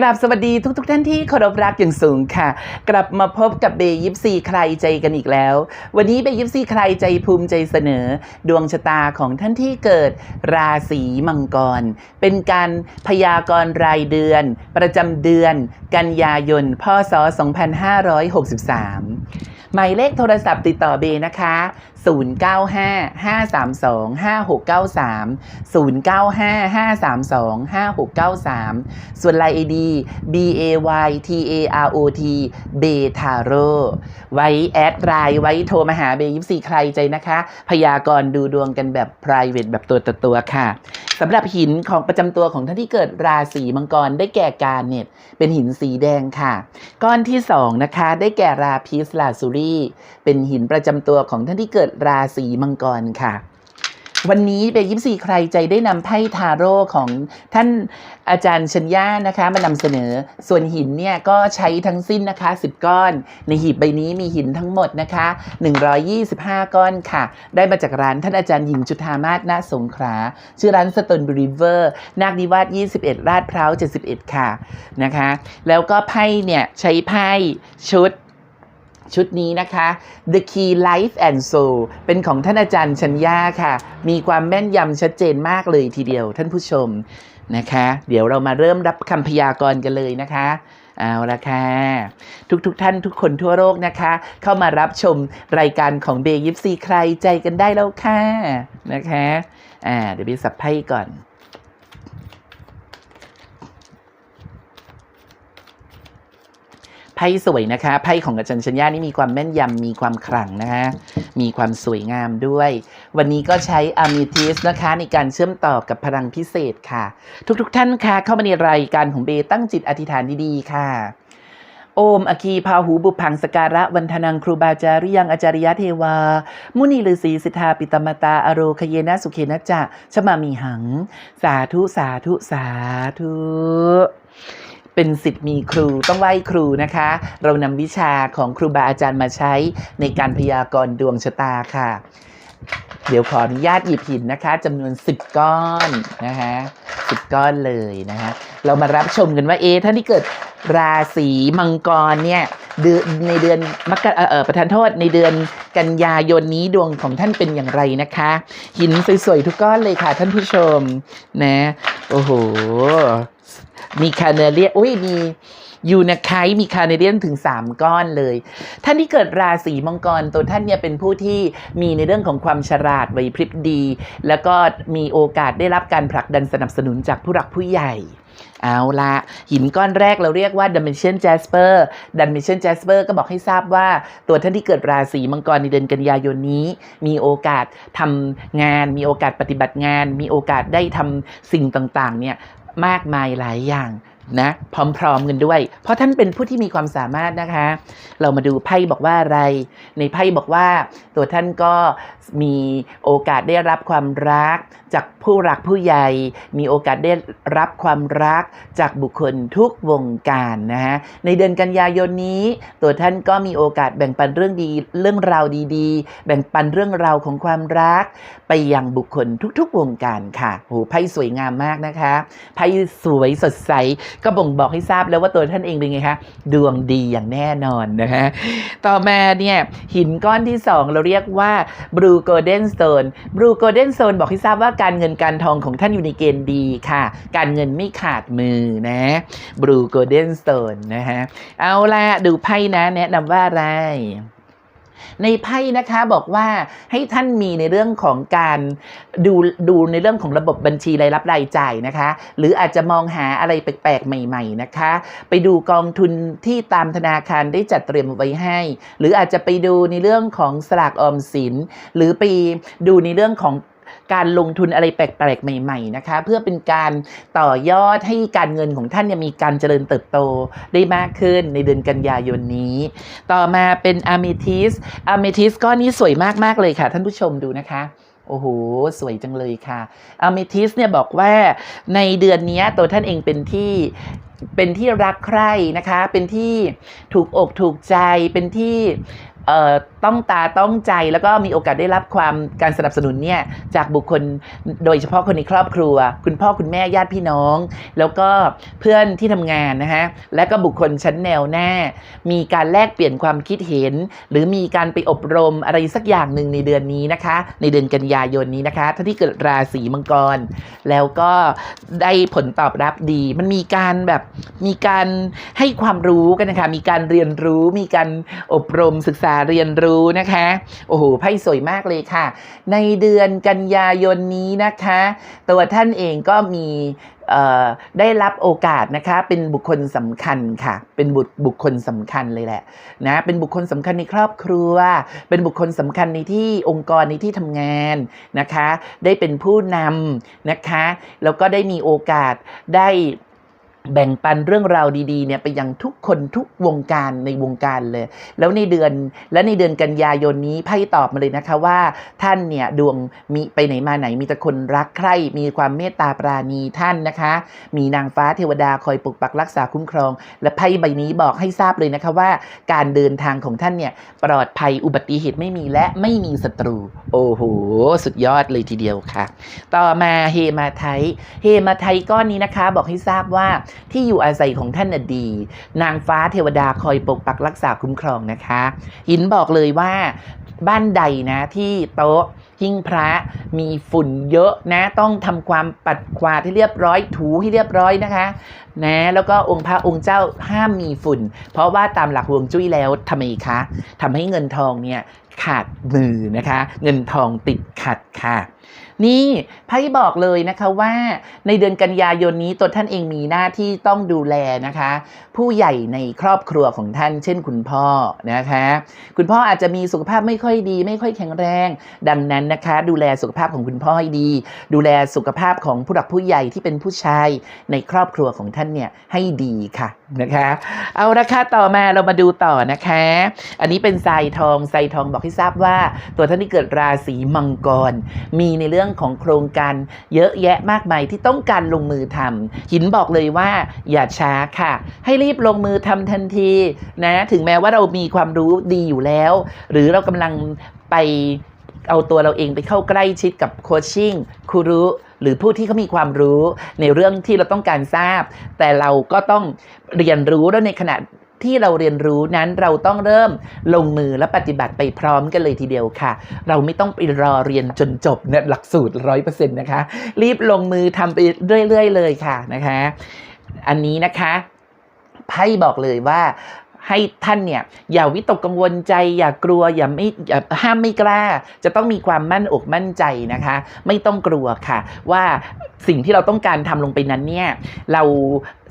กราบสวัสดีทุกทท่านที่เคารพรักอย่างสูงค่ะ กลับมาพบกับเบยิปซีใครใจกันอีกแล้ว วันนี้เบยิปซีใครใจภูมิใจเสนอ ดวงชะตาของท่านที่เกิดราศีมังกร เป็นการพยากรณ์รายเดือน ประจำเดือน กันยายนพศ2563หมายเลขโทรศัพท์ติดต่อเบนะคะ095 532 5693 095 532 5693 ส่วนไลน์ ID B A Y T A R O T เบทาโรไว้แอดไลน์ไว้โทรมาหาเบยิปซีใครใจนะคะ พยากรณ์ดูดวงกันแบบ p r i v a t e แบบตัวต่อตัวค่ะสำหรับหินของประจำตัวของท่านที่เกิดราศีมังกรได้แก่การเน็ต เป็นหินสีแดงค่ะ ก้อนที่สองนะคะ ได้แก่ราพิสลาซูรีเป็นหินประจำตัวของท่านที่เกิดราศีมังกรค่ะ วันนี้เบยิปซีใครใจได้นำไพ่ทาโร่ของท่านอาจารย์ชัญญานะคะ มานำเสนอส่วนหินเนี่ยก็ใช้ทั้งสิ้นนะคะ 10 ก้อน ในหีบใบนี้มีหินทั้งหมดนะคะ 125 ก้อนค่ะ ได้มาจากร้านท่านอาจารย์หญิงจุธามาศณสงขลาชื่อร้านสตนบริเวอร์ นาคนิวาส21ลาดพร้าว71 ค่ะนะคะ แล้วก็ไพ่เนี่ยใช้ไพ่ชุด ชุดนี้นะคะ The Key Life and Soul เป็นของท่านอาจารย์ชัญญาค่ะ มีความแม่นยำชัดเจนมากเลยทีเดียวท่านผู้ชมนะคะ เดี๋ยวเรามาเริ่มรับคำพยากรณ์กันเลยนะคะเอาละค่ะ ทุกๆทท่านทุกคนทั่วโลกนะคะ เข้ามารับชมรายการของเบยิปซีใครใจกันได้แล้วค่ะนะคะอ่าเดี๋ยวไปสับไพ่ก่อน ไพ่สวยนะคะไพ่ของอาจารย์ชัญญานี่มีความแม่นยำมีความขลังนะคะมีความสวยงามด้วย วันนี้ก็ใช้อะมิทิสนะคะในการเชื่อมต่อกับพลังพิเศษค่ะ ทุกๆทท่านค่ะ เข้ามาในรายการของเบตั้งจิตอธิษฐานดีๆค่ะโอมอคีพาหูบุพังสการะวันธนังครูบาจาริยังอาจาริยะเทวา มุนีฤาษีสิทธาปิตมตาอโรคเยนะสุเขนะจะชมามีหัง สาธุสาธุสาธุ เป็นสิทธิ์มีครูต้องไหว้ครูนะคะ เรานำวิชาของครูบาอาจารย์มาใช้ในการพยากรณ์ดวงชะตาค่ะ เดี๋ยวขออนุญาตหยิบหินนะคะจำนวน 10 ก้อนนะคะ10 ก้อนเลยนะคะเรามารับชมกันว่าเอท่านที่เกิดราศีมังกรเนี่ยเดือนในเดือนมกราเอ่อประธานโทษในเดือนกันยายนนี้ดวงของท่านเป็นอย่างไรนะคะ หินสวยๆทุกก้อนเลยค่ะท่านผู้ชมนะโอ้โหมีคาเนเลียอุ้ยมี ยูนาไคมีคาเนเลียนถึง 3 ก้อนเลย ท่านที่เกิดราศีมังกรตัวท่านเนี่ยเป็นผู้ที่มีในเรื่องของความฉลาดไหวพริบดี แล้วก็มีโอกาสได้รับการผลักดันสนับสนุนจากผู้หลักผู้ใหญ่เอาละหินก้อนแรกเราเรียกว่า Dimension Jasper Dimension Jasper ก็บอกให้ทราบว่าตัวท่านที่เกิดราศีมังกรในเดือนกันยายนนี้ มีโอกาสทำงาน มีโอกาสปฏิบัติงาน มีโอกาสได้ทำสิ่งต่างๆเนี่ยมากมายหลายอย่าง นะพร้อมๆกันด้วย เพราะท่านเป็นผู้ที่มีความสามารถนะคะ เรามาดูไพ่บอกว่าอะไร ในไพ่บอกว่าตัวท่านก็ มีโอกาสได้รับความรัก จากผู้รักผู้ใหญ่ มีโอกาสได้รับความรักจากบุคคลทุกวงการนะฮะ ในเดือนกันยายนนี้ ตัวท่านก็มีโอกาสแบ่งปันเรื่องดีเรื่องราวดีๆ แบ่งปันเรื่องราวของความรัก ไปยังบุคคลทุกๆวงการค่ะโหไพ่สวยงามมากนะคะไพ่สวยสดใสก็บ่งบอกให้ทราบแล้วว่าตัวท่านเองเป็นไงคะดวงดีอย่างแน่นอนนะคะต่อมาเนี่ยหินก้อนที่ 2 เราเรียกว่าบลู Blue Golden Stone Blue Golden Stone บอกให้ทราบว่าการเงินการทองของท่านอยู่ในเกณฑ์ดีค่ะ การเงินไม่ขาดมือนะ Blue Golden Stone นะฮะเอาละดูไพ่นะแนะนำว่าอะไร ในไพ่นะคะบอกว่าให้ท่านมีในเรื่องของการดูดูในเรื่องของระบบบัญชีรายรับรายจ่ายนะคะ หรืออาจจะมองหาอะไรแปลกๆ ใหม่ ๆนะคะ ไปดูกองทุนที่ตามธนาคารได้จัดเตรียมไว้ให้ หรืออาจจะไปดูในเรื่องของสลากออมสิน หรือไปดูในเรื่องของ การลงทุนอะไรแปลกๆ ใหม่ๆนะคะ เพื่อเป็นการต่อยอดให้การเงินของท่านมีการเจริญเติบโตได้มากขึ้นในเดือนกันยายนนี้ ต่อมาเป็นอะเมทิสอะเมทิสก้อนนี้สวยมากๆเลยค่ะ ท่านผู้ชมดูนะคะโอ้โห สวยจังเลยค่ะอะเมทิสเนี่ยบอกว่าในเดือนนี้ตัวท่านเองเป็นที่เป็นที่รักใคร่นะคะ เป็นที่ถูกอกถูกใจ เป็นที่ต้องตาต้องใจแล้วก็มีโอกาสได้รับความการสนับสนุนเนี่ยจากบุคคลโดยเฉพาะคนในครอบครัว คุณพ่อคุณแม่ญาติพี่น้อง แล้วก็เพื่อนที่ทำงานนะฮะและก็บุคคลชั้นแนวหน้า มีการแลกเปลี่ยนความคิดเห็น หรือมีการไปอบรมอะไรสักอย่างหนึ่งในเดือนนี้นะคะ ในเดือนกันยายนนี้นะคะท่านที่เกิดราศีมังกร แล้วก็ได้ผลตอบรับดี มันมีการแบบมีการให้ความรู้กันนะคะมีการเรียนรู้มีการอบรมศึกษาเรียนรู้นะคะ โอ้โหไพ่สวยมากเลยค่ะ ในเดือนกันยายนนี้นะคะ ตัวท่านเองก็มีได้รับโอกาสนะคะ เป็นบุคคลสำคัญค่ะ เป็นบุคบุคคลสำคัญเลยแหละนะ เป็นบุคคลสำคัญในครอบครัว เป็นบุคคลสำคัญในที่องค์กรในที่ทำงานนะคะ ได้เป็นผู้นำนะคะ แล้วก็ได้มีโอกาสได้ แบ่งปันเรื่องราวดีๆเนี่ยไปยังทุกคนทุกวงการในวงการเลย แล้วในเดือนและในเดือนกันยายนนี้ไพ่ตอบมาเลยนะคะว่า ท่านเนี่ยดวงมีไปไหนมาไหนมีแต่คนรักใคร่มีความเมตตาปราณีท่านนะคะ มีนางฟ้าเทวดาคอยปกปักรักษาคุ้มครอง และไพ่ใบนี้บอกให้ทราบเลยนะคะว่า การเดินทางของท่านเนี่ยปลอดภัยอุบัติเหตุไม่มีและไม่มีศัตรู โอ้โห สุดยอดเลยทีเดียวค่ะ ต่อมาเฮมาไทเฮมาไทก้อนนี้นะคะ บอกให้ทราบว่าที่อยู่อาศัยของท่านดี นางฟ้าเทวดาคอยปกปักรักษาคุ้มครองนะคะ หินบอกเลยว่าบ้านใดนะที่โต๊ะหิ้งพระมีฝุ่นเยอะนะ ต้องทำความปัดกวาดให้เรียบร้อยถูให้เรียบร้อยนะคะนะแล้วก็องค์พระองค์เจ้าห้ามมีฝุ่น เพราะว่าตามหลักฮวงจุ้ยแล้วทำไมคะทำให้เงินทองเนี่ย ขาดมือนะคะ เงินทองติดขัดค่ะ นี่ไพ่บอกเลยนะคะว่าในเดือนกันยายนนี้ตัวท่านเองมีหน้าที่ต้องดูแลนะคะ ผู้ใหญ่ในครอบครัวของท่าน เช่นคุณพ่อนะคะ คุณพ่ออาจจะมีสุขภาพไม่ค่อยดี ไม่ค่อยแข็งแรง ดังนั้นนะคะ ดูแลสุขภาพของคุณพ่อให้ดี ดูแลสุขภาพของผู้หลักผู้ใหญ่ที่เป็นผู้ชายในครอบครัวของท่านเนี่ยให้ดีค่ะ นะคะ เอาละค่ะต่อมาเรามาดูต่อนะคะ อันนี้เป็นทรายทองทรายทองบอกให้ทราบว่า ตัวท่านที่เกิดราศีมังกร มีในเรื่องของโครงการเยอะแยะมากมายที่ต้องการลงมือทำหินบอกเลยว่าอย่าช้าค่ะ ให้รีบลงมือทำทันทีนะถึงแม้ว่าเรามีความรู้ดีอยู่แล้ว หรือเรากำลังไปเอาตัวเราเองไปเข้าใกล้ชิดกับโคชชิ่งครูรู้ หรือผู้ที่เขามีความรู้ในเรื่องที่เราต้องการทราบ แต่เราก็ต้องเรียนรู้แล้วในขณะที่เราเรียนรู้นั้นเราต้องเริ่มลงมือและปฏิบัติไปพร้อมกันเลยทีเดียวค่ะ เราไม่ต้องไปรอเรียนจนจบเนี่ยหลักสูตรร้อยเปอร์เซ็นต์นะคะ รีบลงมือทำไปเรื่อยๆเลยค่ะนะคะ อันนี้นะคะไพ่บอกเลยว่า ให้ท่านเนี่ยอย่าวิตกกังวลใจ อย่ากลัวอย่าไม่อย่าห้ามไม่กล้า จะต้องมีความมั่นอกมั่นใจนะคะ ไม่ต้องกลัวค่ะ ว่าสิ่งที่เราต้องการทำลงไปนั้นเนี่ยเรา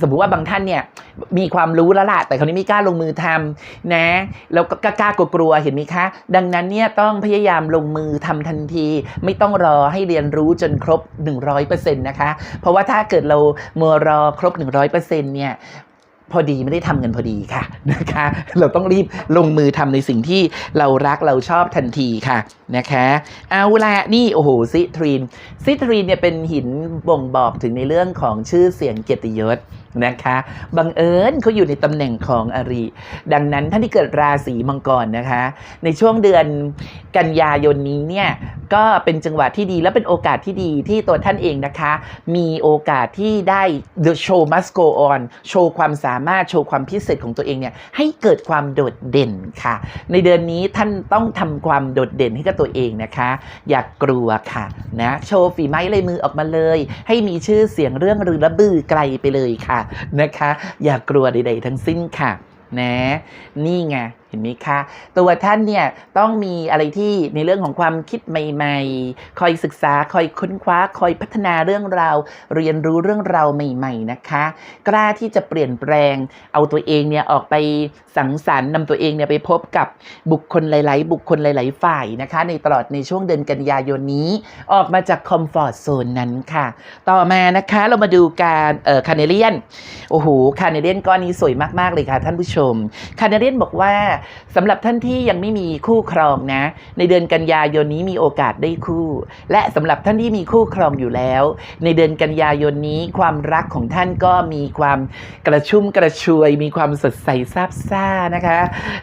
สมมุติว่าบางท่านเนี่ยมีความรู้แล้วล่ะแต่คราวนี้ไม่กล้าลงมือทำนะแล้วก็กล้ากลัวเห็นไหมคะ ดังนั้นเนี่ยต้องพยายามลงมือทำทันที ไม่ต้องรอให้เรียนรู้จนครบ 100%นะคะ เพราะว่าถ้าเกิดเรามัวรอครบ 100%เนี่ย พอดีไม่ได้ทำกันพอดีค่ะนะคะ เราต้องรีบลงมือทำในสิ่งที่เรารักเราชอบทันทีค่ะนะคะ เอาละนี่โอ้โหซิทรีนซิทรีนเนี่ยเป็นหินบ่งบอกถึงในเรื่องของชื่อเสียงเกียรติยศ นะคะบังเอิญเขาอยู่ในตำแหน่งของอริ ดังนั้นท่านที่เกิดราศีมังกรนะคะ ในช่วงเดือนกันยายนนี้เนี่ยก็เป็นจังหวะที่ดีและเป็นโอกาสที่ดีที่ตัวท่านเองนะคะ มีโอกาสที่ได้ the show must go on โชว์ความสามารถโชว์ความพิเศษของตัวเองเนี่ยให้เกิดความโดดเด่นค่ะ ในเดือนนี้ท่านต้องทำความโดดเด่นให้กับตัวเองนะคะ อย่ากกลัวค่ะนะโชว์ฝีไม้ลายมือออกมาเลย ให้มีชื่อเสียงเรื่องรือระบือไกลไปเลยค่ะนะคะ อย่ากลัวใดๆทั้งสิ้นค่ะ นะ นี่ไง เห็นไหมคะ ตัวท่านเนี่ยต้องมีอะไรที่ในเรื่องของความคิดใหม่ ๆ คอยศึกษาคอยค้นคว้าคอยพัฒนาเรื่องราว เรียนรู้เรื่องราวใหม่ ๆนะคะ กล้าที่จะเปลี่ยนแปลง เอาตัวเองเนี่ยออกไปสังสรรค์นำตัวเองเนี่ยไปพบกับบุคคลหลาย ๆ บุคคลหลาย ๆ ฝ่ายนะคะ ในตลอดในช่วงเดือนกันยายนนี้ ออกมาจากคอมฟอร์ z โซนนั้นค่ะ ต่อมานะคะเรามาดูการเอ่อคาเนเลียนโอ้โหคาเนเดียนก้อนนี้สวยมากๆเลยค่ะท่านผู้ชมคาเนเดียนบอกว่าสำหรับท่านที่ยังไม่มีคู่ครองนะ ในเดือนกันยายนนี้มีโอกาสได้คู่ และสำหรับท่านที่มีคู่ครองอยู่แล้ว ในเดือนกันยายนนี้ความรักของท่านก็มีความกระชุ่มกระชวย มีความสดใสซาบซ่านะคะ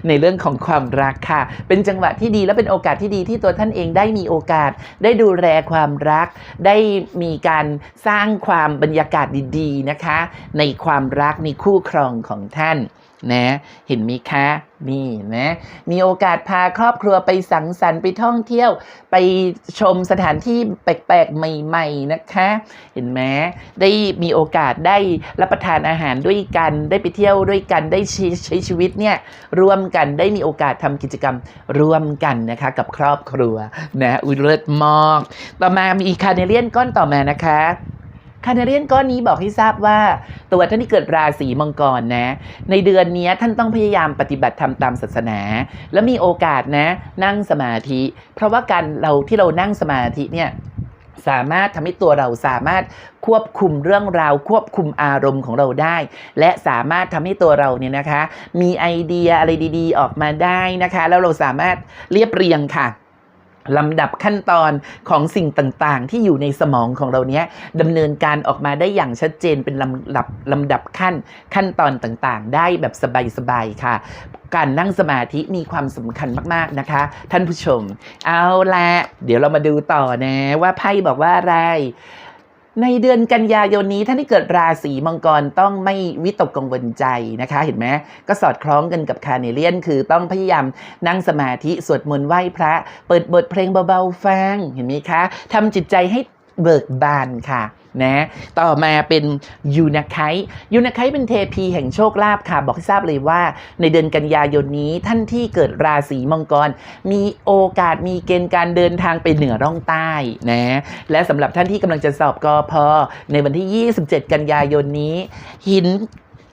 ในเรื่องของความรักค่ะ เป็นจังหวะที่ดีและเป็นโอกาสที่ดีที่ตัวท่านเองได้มีโอกาส ได้ดูแลความรัก ได้มีการสร้างความบรรยากาศดีๆนะคะ ในความรักในคู่ครองของท่าน นะเห็นไหมคะนี่นะมีโอกาสพาครอบครัวไปสังสรรค์ไปท่องเที่ยวไปชมสถานที่แปลกๆใหม่ๆนะคะ เห็นไหมได้มีโอกาสได้รับประทานอาหารด้วยกัน ได้ไปเที่ยวด้วยกันได้ใช้ช,ชีวิตเนี่ยร่วมกันได้มีโอกาสทำกิจกรรมร่วมกันนะคะกับครอบครัวนะอุยเลิศมากต่อมามีคาเนเลียนก้อนต่อมานะคะ คาเนเลียนก้อนนี้บอกให้ทราบว่า ตัวท่านที่เกิดราศีมังกรนะ ในเดือนนี้ท่านต้องพยายามปฏิบัติธรรมตามศาสนา และมีโอกาสนะ นั่งสมาธิ เพราะว่าการเราที่เรานั่งสมาธิเนี่ยสามารถทำให้ตัวเราสามารถควบคุมเรื่องราว ควบคุมอารมณ์ของเราได้ และสามารถทำให้ตัวเราเนี่ยนะคะ มีไอเดียอะไรดี ๆ ออกมาได้นะคะ แล้วเราสามารถเรียบเรียงค่ะ ลำดับขั้นตอนของสิ่งต่างๆ ที่อยู่ในสมองของเราเนี้ยดำเนินการออกมาได้อย่างชัดเจนเป็นลำดับลำดับขั้นขั้นตอนต่างๆ ได้แบบสบายๆค่ะ การนั่งสมาธิมีความสำคัญมากๆนะคะ ท่านผู้ชม เอาละเดี๋ยวเรามาดูต่อนะว่าไพ่บอกว่าอะไร ในเดือนกันยายนนี้ท่านที่เกิดราศีมังกรต้องไม่วิตกกังวลใจนะคะ เห็นไหมก็สอดคล้องกันกับคาเนเลียน คือต้องพยายามนั่งสมาธิสวดมนต์ไหว้พระ เปิดบทเพลงเบาๆฟังเห็นไหมคะทำจิตใจให้เบิกบานค่ะ นะต่อมาเป็นยูนาไคยูนาไคเป็นเทพีแห่งโชคลาภค่ะ บอกให้ทราบเลยว่า ในเดือนกันยายนนี้ท่านที่เกิดราศีมังกร มีโอกาสมีเกณฑ์การเดินทางไปเหนือร่องใต้นะและสำหรับท่านที่กำลังจะสอบกอพอในวันที่ 27 กันยายนนี้ หิน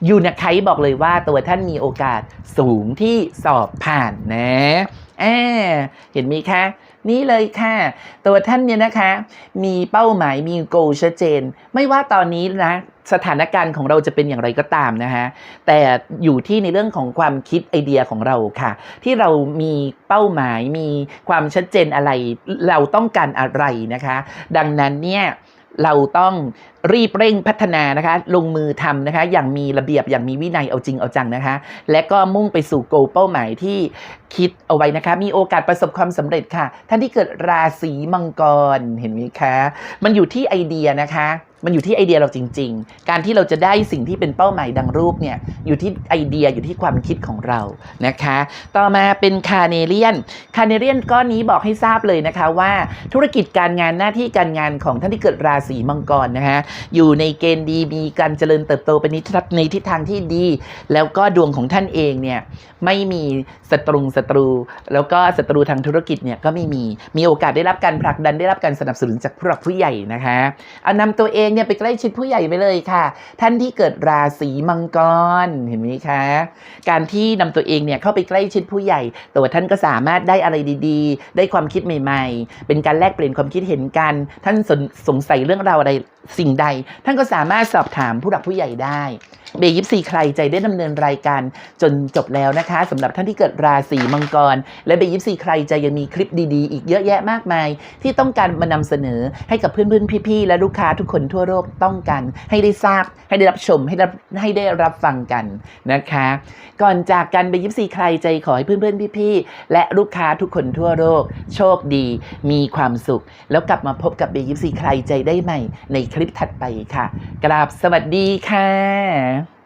ยูนาไคบอกเลยว่าตัวท่านมีโอกาสสูงที่สอบผ่านนะแอบเห็นไหมคะ นี่เลยค่ะ ตัวท่านเนี่ยนะคะ มีเป้าหมายมีโกชัดเจน ไม่ว่าตอนนี้นะสถานการณ์ของเราจะเป็นอย่างไรก็ตามนะคะแต่อยู่ที่ในเรื่องของความคิดไอเดียของเราค่ะ ที่เรามีเป้าหมายมีความชัดเจนอะไร เราต้องการอะไรนะคะ ดังนั้นเนี่ย เราต้องรีบเร่งพัฒนานะคะ ลงมือทำนะคะ อย่างมีระเบียบอย่างมีวินัยเอาจริงเอาจังนะคะ และก็มุ่งไปสู่โกเป้าหมายที่คิดเอาไว้นะคะ มีโอกาสประสบความสำเร็จค่ะ ท่านที่เกิดราศีมังกรเห็นไหมคะ มันอยู่ที่ไอเดียนะคะ มันอยู่ที่ไอเดียเราจริง ๆ การที่เราจะได้สิ่งที่เป็นเป้าหมายดังรูปเนี่ยอยู่ที่ไอเดียอยู่ที่ความคิดของเรานะคะ ต่อมาเป็นคาเนเลียนคาเนเลียนก้อนนี้บอกให้ทราบเลยนะคะว่าธุรกิจการงานหน้าที่การงานของท่านที่เกิดราศีมังกรนะคะอยู่ในเกณฑ์ดีมีการเจริญเติบโตไปในทิศในทิศทางที่ดี แล้วก็ดวงของท่านเองเนี่ยไม่มีศัตรูศัตรู แล้วก็ศัตรูทางธุรกิจเนี่ยก็ไม่มีมีโอกาสได้รับการผลักดันได้รับการสนับสนุนจากผู้หลักผู้ใหญ่นะคะเอานำตัวเองเนี่ยไปใกล้ชิดผู้ใหญ่ไปเลยค่ะ ท่านที่เกิดราศีมังกรเห็นไหมคะ การที่นำตัวเองเนี่ยเข้าไปใกล้ชิดผู้ใหญ่ ตัวท่านก็สามารถได้อะไรดีๆ ได้ความคิดใหม่ ๆ เป็นการแลกเปลี่ยนความคิดเห็นกัน ท่านสนสงสัยเรื่องราวอะไร สิ่งใด ท่านก็สามารถสอบถามผู้หลักผู้ใหญ่ได้เบยิปซีใครใจได้ดำเนินรายการจนจบแล้วนะคะสำหรับท่านที่เกิดราศีมังกร และเบยิปซีใครใจยังมีคลิปดีๆ อีกเยอะแยะมากมาย ที่ต้องการมานำเสนอให้กับเพื่อนๆพี่ๆและลูกค้าทุกคนทั่วโลกต้องการให้ได้ทราบ ให้ได้รับชมให้ได้ให้ได้รับฟังกันนะคะ ก่อนจากกันเบยิปซีใครใจขอให้เพื่อนๆพี่ๆและลูกค้าทุกคนทั่วโลกโชคดี มีความสุข แล้วกลับมาพบกับเบยิปซีใครใจได้ใหม่ในคลิปถัดไปค่ะ กราบสวัสดีค่ะ